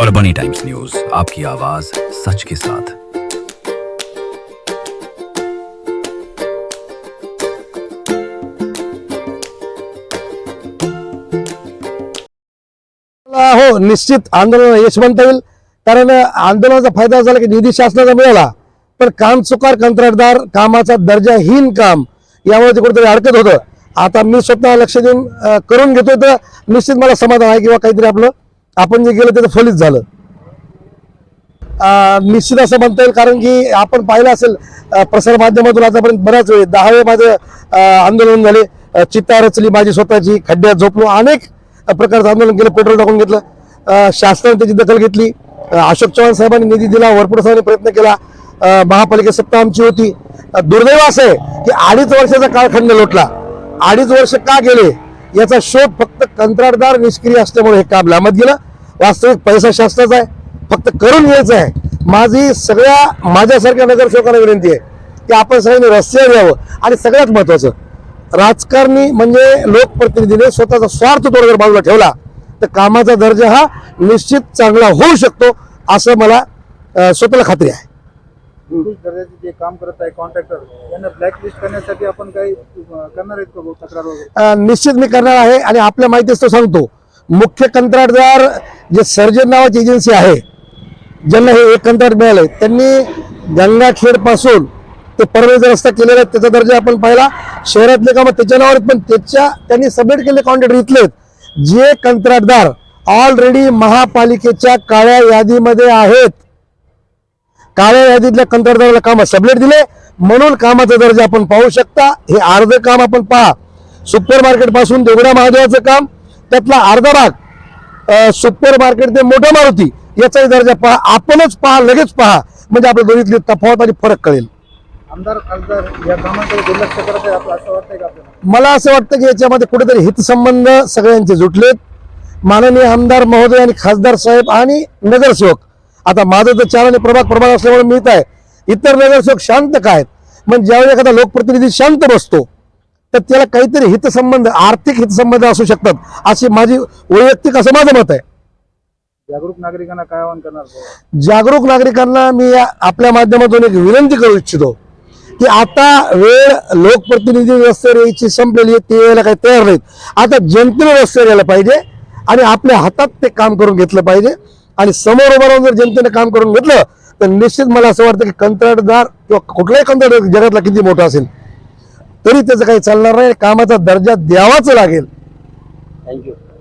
और बनी times news आपकी आवाज सच के साथ। हो निश्चित आंदोलन यश म्हणता येईल. कारण आंदोलनाचा फायदा झाला की निधी शासनाचा मिळाला. पण काम चुकार कंत्राटदार कामाचा दर्जाहीन काम यामुळे ते कुठेतरी अडकत होतं. आता मी स्वतः लक्ष देऊन करून घेतोय तर निश्चित मला समाधान आहे किंवा काहीतरी आपलं आपण जे गेलं त्याचं फलित झालं. निश्चित असं म्हणता येईल कारण की आपण पाहिलं असेल प्रसारमाध्यमातून आतापर्यंत बऱ्याच वेळ दहावे माझे आंदोलन झाले. चित्ता रचली माझी स्वतःची खड्ड्यात झोपलो. अनेक प्रकारचं आंदोलन केलं पेट्रोल टाकून घेतलं. शासनाने त्याची दखल घेतली. अशोक चव्हाण साहेबांनी निधी दिला भरपूर साहेबांनी प्रयत्न केला. महापालिका सत्ता आमची होती. दुर्दैव असं आहे की अडीच वर्षाचा काळखंड लोटला. अडीच वर्ष का गेले? याचा शोध फक्त कंत्राटदार निष्क्रिय असल्यामुळे हे काम लांबत गेलं. वास्तविक पैसा शास्त्राचा आहे. फक्त करून घ्यायचं आहे. माझी सगळ्या माझ्यासारख्या नगरसेवकांना विनंती आहे की आपण सगळ्यांनी रस्त्यावर यावं. आणि सगळ्यात महत्वाचं राजकारणी म्हणजे लोकप्रतिनिधीने स्वतःचा स्वार्थ थोडा जर बाजूला ठेवला तर कामाचा दर्जा हा निश्चित चांगला होऊ शकतो असं मला स्वतःला खात्री आहे. निकृष्ट दर्जाचे जे काम करत आहे कॉन्ट्रॅक्टर यांना ब्लॅकलिस्ट करण्यासाठी आपण काही करणार आहेत का तक्रार वगैरे? निश्चित मी करणार आहे आणि आपल्या माहितीच तो सांगतो. मुख्य कंत्राटदार जे सर्जन नावाची एजन्सी आहे ज्यांना हे एक कंत्राट मिळालंय त्यांनी गंगाखेडपासून ते परवेचा रस्ता केलेला आहे त्याचा दर्जा आपण पाहिला. शहरातले कामं त्याच्या नावावर पण त्याच्या त्यांनी सबमिट केले कॉन्ट्रॅक्टर इथले आहेत. जे कंत्राटदार ऑलरेडी महापालिकेच्या काळ्या यादीमध्ये आहेत. काळ्या यादीतल्या कंत्राटदाराला काम सबलेट दिले. म्हणून कामाचा दर्जा आपण पाहू शकता. हे अर्ध काम आपण पहा. सुपर मार्केटपासून देवडा महादेवाचं काम त्यातला अर्धा भाग सुपर मार्केट ते मोठा मारुती याचाही दर्जा पहा. आपणच पहा लगेच पहा. म्हणजे आपल्या दोन्हीतली तफावत आणि फरक कळेल. आमदार खासदार या कामाकडे दुर्लक्ष करत आहे. आपलं असं वाटतंय का आपल्याला? मला असं वाटतं की याच्यामध्ये कुठेतरी हितसंबंध सगळ्यांचे जुटलेत. माननीय आमदार महोदय आणि खासदार साहेब आणि नगरसेवक. आता माझं तर चार आणि प्रभाग प्रभाग असल्यामुळे मिळत आहे इतर नगरसेवक शांत काय आहेत? मग ज्यावेळी एखादा लोकप्रतिनिधी शांत बसतो तर त्याला काहीतरी हितसंबंध आर्थिक हितसंबंध असू शकतात अशी माझी वैयक्तिक असं माझं मत आहे जागरूक नागरिकांना काय आवाहन करणार? जागरूक नागरिकांना मी आपल्या माध्यमातून एक विनंती करू इच्छितो की आता वेळ लोकप्रतिनिधी रस्त्यावर यायची संपलेली आहे ते यायला काही तयार नाहीत आता जनतेने रस्त्यावर यायला पाहिजे आणि आपल्या हातात ते काम करून घेतलं पाहिजे आणि समोर उभं राहून जर जनतेने काम करून घेतलं तर निश्चित मला असं वाटतं की कंत्राटदार किंवा कुठलाही कंत्राटदार जगातला किती मोठा असेल तरी त्याचं काही चालणार नाही. कामाचा दर्जा द्यावाच लागेल. थँक्यू